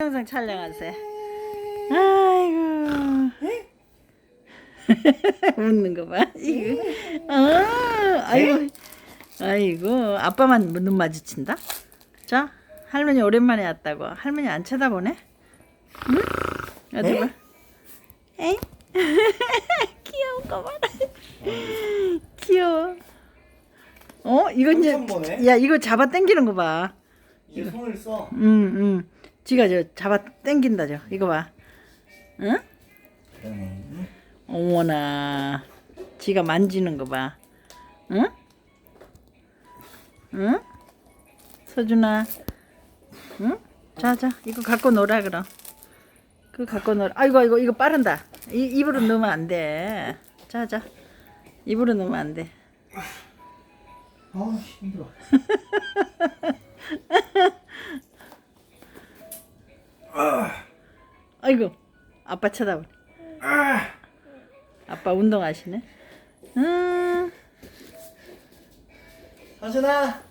영상 촬영하세요. 아이고. 웃는 거 봐. 이거. 아, 아이고. 아이고. 아빠만 눈 마주친다. 자, 할머니 오랜만에 왔다고. 할머니 안 쳐다보네. 응? 어디 봐. 에이? 귀여운 거 봐라. 귀여워. 어, 이건 이제. 야, 이거 잡아 당기는 거 봐. 이제 손을 써. 응, 응. 지가 저 잡아 당긴다 저. 이거 봐. 응? 그러네. 어머나. 지가 만지는 거 봐. 응? 응? 서준아. 응? 자, 자. 이거 갖고 놀아 그럼. 그거 갖고 놀아. 아이고, 아이고, 이거 빠른다. 이, 입으로 넣으면 안 돼. 자, 자. 입으로 넣으면 안 돼. 아 힘들어. 아이고. 아빠 쳐다보. 아, 아빠 운동하시네. 음. 서준아.